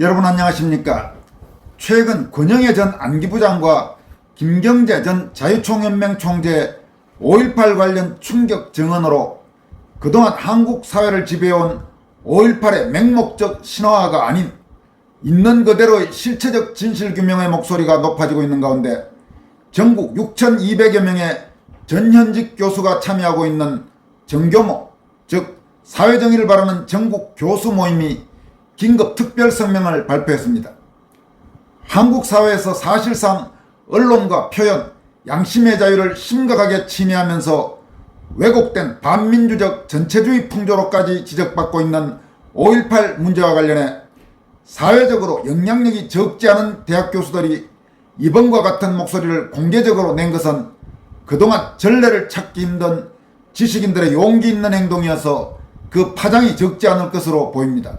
여러분 안녕하십니까? 최근 권영애 전 안기부 장과 김경재 전 자유총연맹 총재 5.18 관련 충격 증언으로 그동안 한국 사회를 지배해온 5.18의 맹목적 신화화가 아닌 있는 그대로의 실체적 진실규명의 목소리가 높아지고 있는 가운데 전국 6,200여 명의 전현직 교수가 참여하고 있는 정교모, 즉 사회정의를 바라는 전국 교수 모임이 긴급 특별 성명을 발표했습니다. 한국 사회에서 사실상 언론과 표현, 양심의 자유를 심각하게 침해하면서 왜곡된 반민주적 전체주의 풍조로까지 지적받고 있는 5.18 문제와 관련해 사회적으로 영향력이 적지 않은 대학 교수들이 이번과 같은 목소리를 공개적으로 낸 것은 그동안 전례를 찾기 힘든 지식인들의 용기 있는 행동이어서 그 파장이 적지 않을 것으로 보입니다.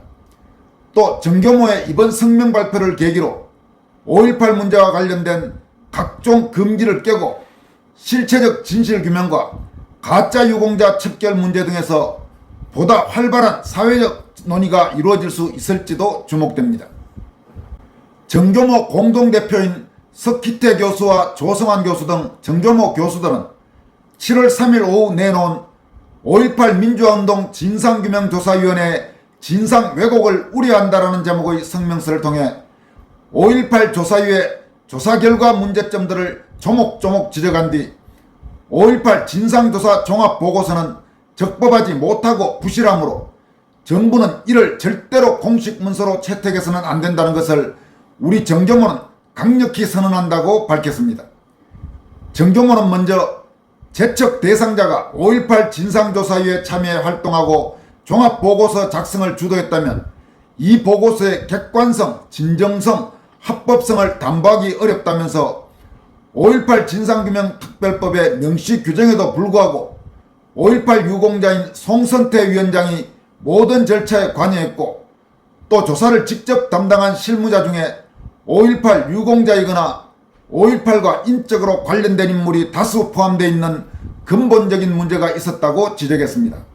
또 정교모의 이번 성명 발표를 계기로 5.18 문제와 관련된 각종 금기를 깨고 실체적 진실 규명과 가짜 유공자 척결 문제 등에서 보다 활발한 사회적 논의가 이루어질 수 있을지도 주목됩니다. 정교모 공동대표인 석희태 교수와 조성환 교수 등 정교모 교수들은 7월 3일 오후 내놓은 5.18 민주화운동 진상규명조사위원회 진상 왜곡을 우려한다라는 제목의 성명서를 통해 5.18 조사위의 조사 결과 문제점들을 조목조목 지적한 뒤 5.18 진상조사 종합보고서는 적법하지 못하고 부실함으로 정부는 이를 절대로 공식 문서로 채택해서는 안 된다는 것을 우리 정교모는 강력히 선언한다고 밝혔습니다. 정교모는 먼저 제척 대상자가 5.18 진상조사위에 참여해 활동하고 종합보고서 작성을 주도했다면 이 보고서의 객관성, 진정성, 합법성을 담보하기 어렵다면서 5.18 진상규명 특별법의 명시 규정에도 불구하고 5.18 유공자인 송선태 위원장이 모든 절차에 관여했고 또 조사를 직접 담당한 실무자 중에 5.18 유공자이거나 5.18과 인적으로 관련된 인물이 다수 포함되어 있는 근본적인 문제가 있었다고 지적했습니다.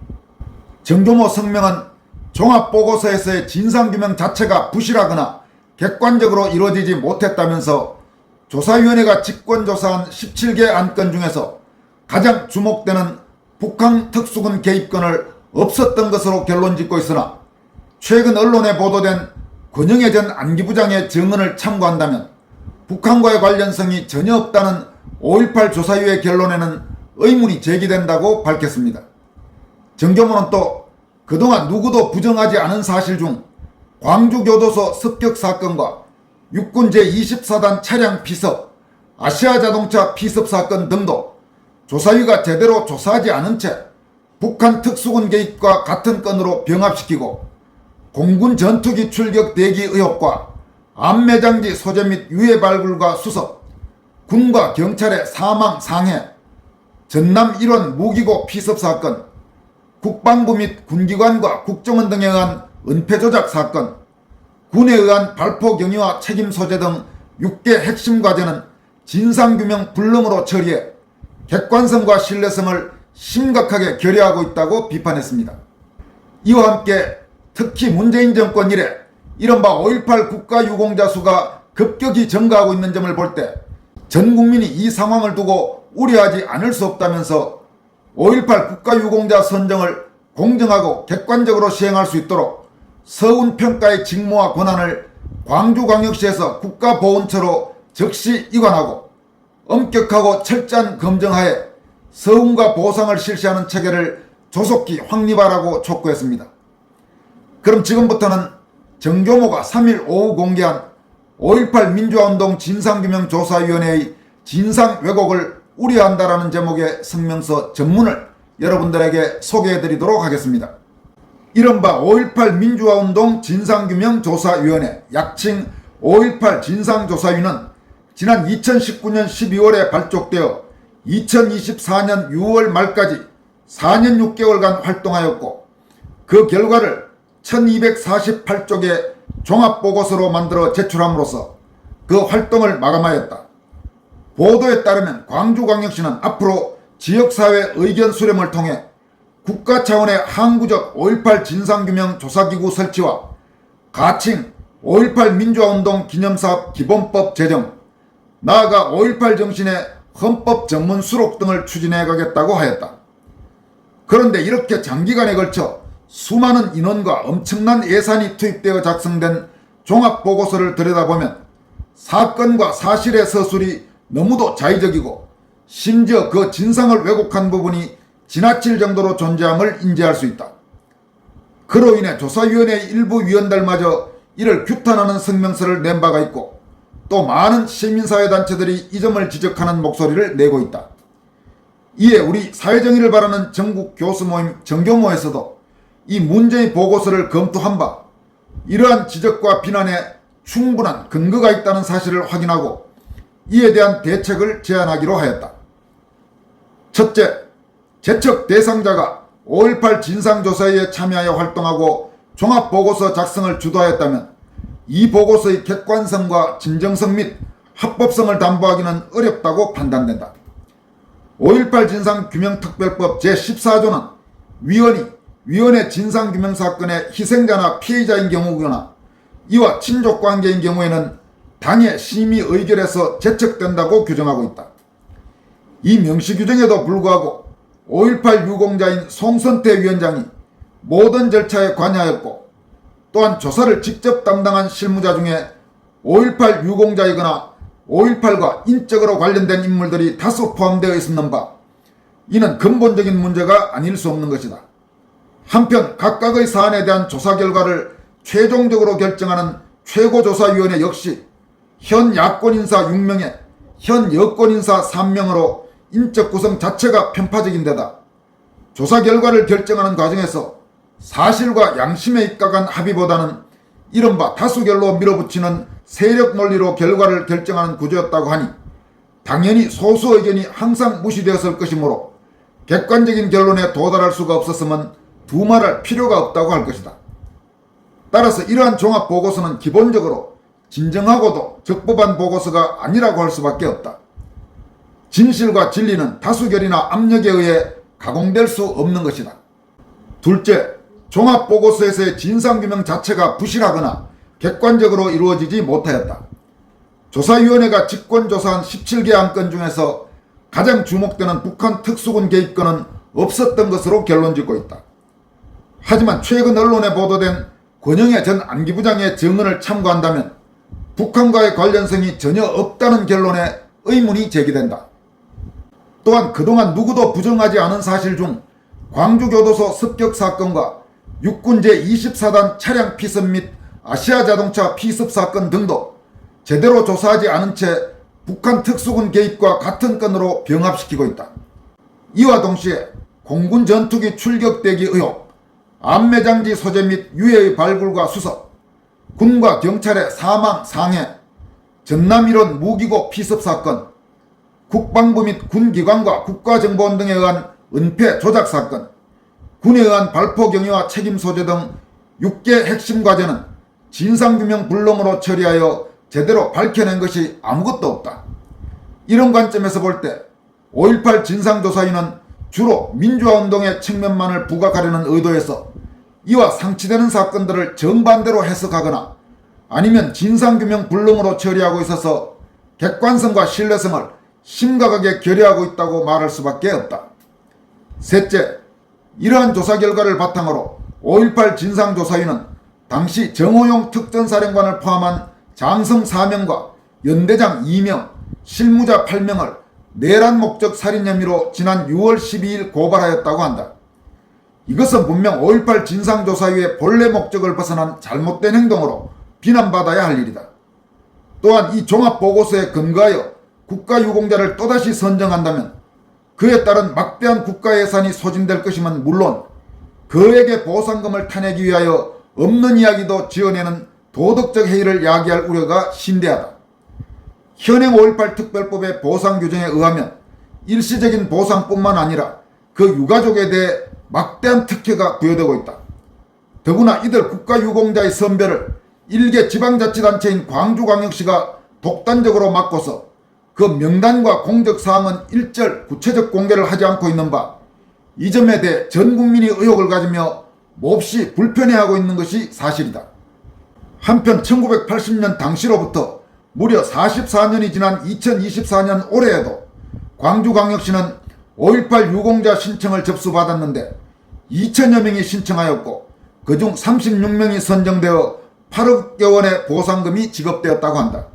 정교모 성명은 종합보고서에서의 진상규명 자체가 부실하거나 객관적으로 이루어지지 못했다면서 조사위원회가 직권조사한 17개 안건 중에서 가장 주목되는 북한 특수군 개입권을 없었던 것으로 결론 짓고 있으나 최근 언론에 보도된 권영애 전 안기부장의 증언을 참고한다면 북한과의 관련성이 전혀 없다는 5.18 조사위의 결론에는 의문이 제기된다고 밝혔습니다. 정교모는 또 그동안 누구도 부정하지 않은 사실 중 광주교도소 습격 사건과 육군 제24단 차량 피습, 아시아 자동차 피습 사건 등도 조사위가 제대로 조사하지 않은 채 북한 특수군 개입과 같은 건으로 병합시키고 공군 전투기 출격 대기 의혹과 안매장지 소재 및 유해 발굴과 수습, 군과 경찰의 사망 상해, 전남 일원 무기고 피습 사건, 국방부 및 군기관과 국정원 등에 의한 은폐 조작 사건, 군에 의한 발포 경위와 책임 소재 등 6개 핵심 과제는 진상규명 불능으로 처리해 객관성과 신뢰성을 심각하게 결여하고 있다고 비판했습니다. 이와 함께 특히 문재인 정권 이래 이른바 5.18 국가 유공자 수가 급격히 증가하고 있는 점을 볼 때 전 국민이 이 상황을 두고 우려하지 않을 수 없다면서 5.18 국가유공자 선정을 공정하고 객관적으로 시행할 수 있도록 서운평가의 직무와 권한을 광주광역시에서 국가보훈처로 즉시 이관하고 엄격하고 철저한 검증하에 서운과 보상을 실시하는 체계를 조속히 확립하라고 촉구했습니다. 그럼 지금부터는 정교모가 3일 오후 공개한 5.18 민주화운동 진상규명조사위원회의 진상 왜곡을 우려한다라는 제목의 성명서 전문을 여러분들에게 소개해 드리도록 하겠습니다. 이른바 5.18 민주화운동 진상규명조사위원회 약칭 5.18 진상조사위는 지난 2019년 12월에 발족되어 2024년 6월 말까지 4년 6개월간 활동하였고 그 결과를 1248쪽의 종합보고서로 만들어 제출함으로써 그 활동을 마감하였다. 보도에 따르면 광주광역시는 앞으로 지역사회 의견 수렴을 통해 국가 차원의 항구적 5.18 진상규명 조사기구 설치와 가칭 5.18 민주화운동 기념사업 기본법 제정, 나아가 5.18 정신의 헌법 전문 수록 등을 추진해 가겠다고 하였다. 그런데 이렇게 장기간에 걸쳐 수많은 인원과 엄청난 예산이 투입되어 작성된 종합보고서를 들여다보면 사건과 사실의 서술이 너무도 자의적이고 심지어 그 진상을 왜곡한 부분이 지나칠 정도로 존재함을 인지할 수 있다. 그로 인해 조사위원회 일부 위원들마저 이를 규탄하는 성명서를 낸 바가 있고 또 많은 시민사회단체들이 이 점을 지적하는 목소리를 내고 있다. 이에 우리 사회정의를 바라는 전국 교수 모임 정교모에서도 이 문제의 보고서를 검토한 바 이러한 지적과 비난에 충분한 근거가 있다는 사실을 확인하고 이에 대한 대책을 제안하기로 하였다. 첫째, 제척 대상자가 5.18 진상조사에 참여하여 활동하고 종합보고서 작성을 주도하였다면 이 보고서의 객관성과 진정성 및 합법성을 담보하기는 어렵다고 판단된다. 5.18 진상규명특별법 제14조는 위원이 위원회 진상규명 사건의 희생자나 피해자인 경우거나 이와 친족관계인 경우에는 당의 심의 의결에서 제척된다고 규정하고 있다. 이 명시 규정에도 불구하고 5.18 유공자인 송선태 위원장이 모든 절차에 관여하였고 또한 조사를 직접 담당한 실무자 중에 5.18 유공자이거나 5.18과 인적으로 관련된 인물들이 다수 포함되어 있었는 바 이는 근본적인 문제가 아닐 수 없는 것이다. 한편 각각의 사안에 대한 조사 결과를 최종적으로 결정하는 최고조사위원회 역시 현 야권 인사 6명에 현 여권 인사 3명으로 인적 구성 자체가 편파적인 데다 조사 결과를 결정하는 과정에서 사실과 양심에 입각한 합의보다는 이른바 다수결로 밀어붙이는 세력 논리로 결과를 결정하는 구조였다고 하니 당연히 소수 의견이 항상 무시되었을 것이므로 객관적인 결론에 도달할 수가 없었으면 두말할 필요가 없다고 할 것이다. 따라서 이러한 종합 보고서는 기본적으로 진정하고도 적법한 보고서가 아니라고 할 수밖에 없다. 진실과 진리는 다수결이나 압력에 의해 가공될 수 없는 것이다. 둘째, 종합보고서에서의 진상규명 자체가 부실하거나 객관적으로 이루어지지 못하였다. 조사위원회가 직권조사한 17개 안건 중에서 가장 주목되는 북한 특수군 개입건은 없었던 것으로 결론 짓고 있다. 하지만 최근 언론에 보도된 권영애 전 안기부장의 증언을 참고한다면 북한과의 관련성이 전혀 없다는 결론에 의문이 제기된다. 또한 그동안 누구도 부정하지 않은 사실 중 광주교도소 습격 사건과 육군 제24단 차량 피습 및 아시아 자동차 피습 사건 등도 제대로 조사하지 않은 채 북한 특수군 개입과 같은 건으로 병합시키고 있다. 이와 동시에 공군 전투기 출격대기 의혹, 안매장지 소재 및 유해의 발굴과 수석, 군과 경찰의 사망, 상해, 전남일원 무기고 피습 사건, 국방부 및 군기관과 국가정보원 등에 의한 은폐 조작 사건, 군에 의한 발포 경위와 책임 소재 등 6개 핵심 과제는 진상규명 불능으로 처리하여 제대로 밝혀낸 것이 아무것도 없다. 이런 관점에서 볼 때 5.18 진상조사위는 주로 민주화운동의 측면만을 부각하려는 의도에서 이와 상치되는 사건들을 정반대로 해석하거나 아니면 진상규명 불능으로 처리하고 있어서 객관성과 신뢰성을 심각하게 결여하고 있다고 말할 수밖에 없다. 셋째, 이러한 조사 결과를 바탕으로 5.18 진상조사위는 당시 정호용 특전사령관을 포함한 장성 4명과 연대장 2명, 실무자 8명을 내란 목적 살인 혐의로 지난 6월 12일 고발하였다고 한다. 이것은 분명 5.18 진상조사위의 본래 목적을 벗어난 잘못된 행동으로 비난받아야 할 일이다. 또한 이 종합보고서에 근거하여 국가유공자를 또다시 선정한다면 그에 따른 막대한 국가 예산이 소진될 것이면 물론 그에게 보상금을 타내기 위하여 없는 이야기도 지어내는 도덕적 해이를 야기할 우려가 심대하다. 현행 5.18 특별법의 보상 규정에 의하면 일시적인 보상뿐만 아니라 그 유가족에 대해 막대한 특혜가 부여되고 있다. 더구나 이들 국가유공자의 선별을 일개 지방자치단체인 광주광역시가 독단적으로 맡고서 그 명단과 공적 사항은 일절 구체적 공개를 하지 않고 있는 바 이 점에 대해 전 국민이 의혹을 가지며 몹시 불편해하고 있는 것이 사실이다. 한편 1980년 당시로부터 무려 44년이 지난 2024년 올해에도 광주광역시는 5.18 유공자 신청을 접수받았는데 2천여 명이 신청하였고 그중 36명이 선정되어 8억여 원의 보상금이 지급되었다고 한다.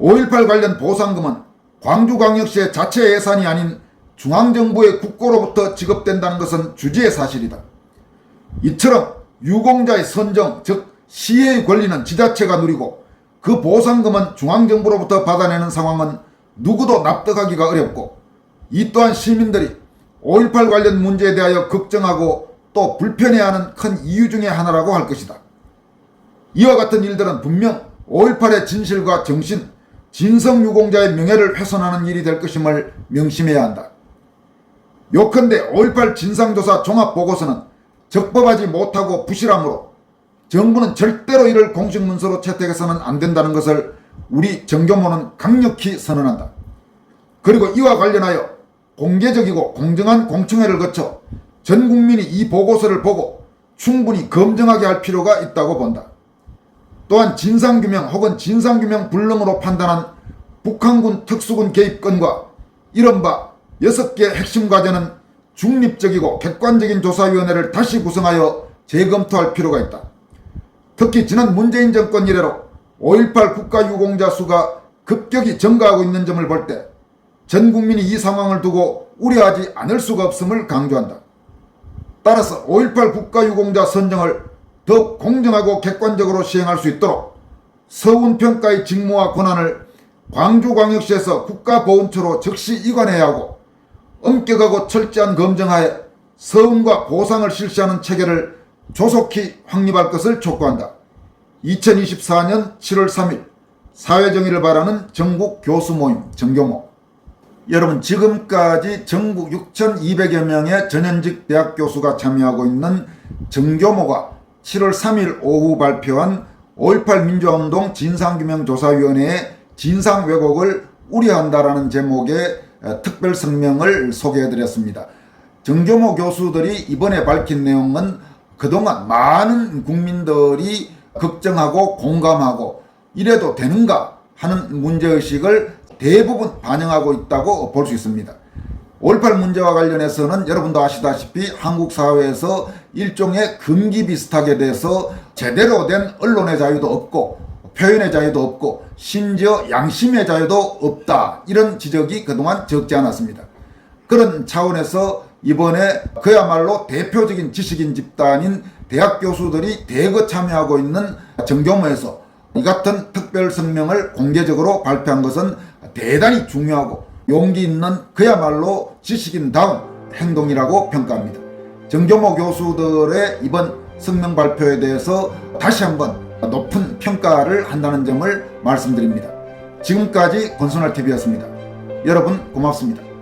5.18 관련 보상금은 광주광역시의 자체 예산이 아닌 중앙정부의 국고로부터 지급된다는 것은 주지의 사실이다. 이처럼 유공자의 선정, 즉 시의 권리는 지자체가 누리고 그 보상금은 중앙정부로부터 받아내는 상황은 누구도 납득하기가 어렵고 이 또한 시민들이 5.18 관련 문제에 대하여 걱정하고 또 불편해하는 큰 이유 중의 하나라고 할 것이다. 이와 같은 일들은 분명 5.18의 진실과 정신, 진성 유공자의 명예를 훼손하는 일이 될 것임을 명심해야 한다. 요컨대 5.18 진상조사 종합보고서는 적법하지 못하고 부실함으로 정부는 절대로 이를 공식 문서로 채택해서는 안 된다는 것을 우리 정교모는 강력히 선언한다. 그리고 이와 관련하여 공개적이고 공정한 공청회를 거쳐 전 국민이 이 보고서를 보고 충분히 검증하게 할 필요가 있다고 본다. 또한 진상규명 혹은 진상규명 불능으로 판단한 북한군 특수군 개입건과 이른바 6개 핵심 과제는 중립적이고 객관적인 조사위원회를 다시 구성하여 재검토할 필요가 있다. 특히 지난 문재인 정권 이래로 5.18 국가유공자 수가 급격히 증가하고 있는 점을 볼때 전 국민이 이 상황을 두고 우려하지 않을 수가 없음을 강조한다. 따라서 5.18 국가유공자 선정을 더욱 공정하고 객관적으로 시행할 수 있도록 서운평가의 직무와 권한을 광주광역시에서 국가보훈처로 즉시 이관해야 하고 엄격하고 철저한 검증하에 서운과 보상을 실시하는 체계를 조속히 확립할 것을 촉구한다. 2024년 7월 3일 사회정의를 바라는 전국 교수 모임 정교모 여러분 지금까지 전국 6,200여 명의 전현직 대학 교수가 참여하고 있는 정교모가 7월 3일 오후 발표한 5.18 민주화운동 진상규명조사위원회의 진상 왜곡을 우려한다라는 제목의 어, 특별 성명을 소개해드렸습니다. 정교모 교수들이 이번에 밝힌 내용은 그동안 많은 국민들이 걱정하고 공감하고 이래도 되는가 하는 문제의식을 대부분 반영하고 있다고 볼 수 있습니다. 5.18 문제와 관련해서는 여러분도 아시다시피 한국 사회에서 일종의 금기 비슷하게 돼서 제대로 된 언론의 자유도 없고 표현의 자유도 없고 심지어 양심의 자유도 없다 이런 지적이 그동안 적지 않았습니다. 그런 차원에서 이번에 그야말로 대표적인 지식인 집단인 대학 교수들이 대거 참여하고 있는 정교모에서 이 같은 특별 성명을 공개적으로 발표한 것은 대단히 중요하고 용기 있는 그야말로 지식인다운 행동이라고 평가합니다. 정교모 교수들의 이번 성명 발표에 대해서 다시 한번 높은 평가를 한다는 점을 말씀드립니다. 지금까지 권순할 TV였습니다. 여러분 고맙습니다.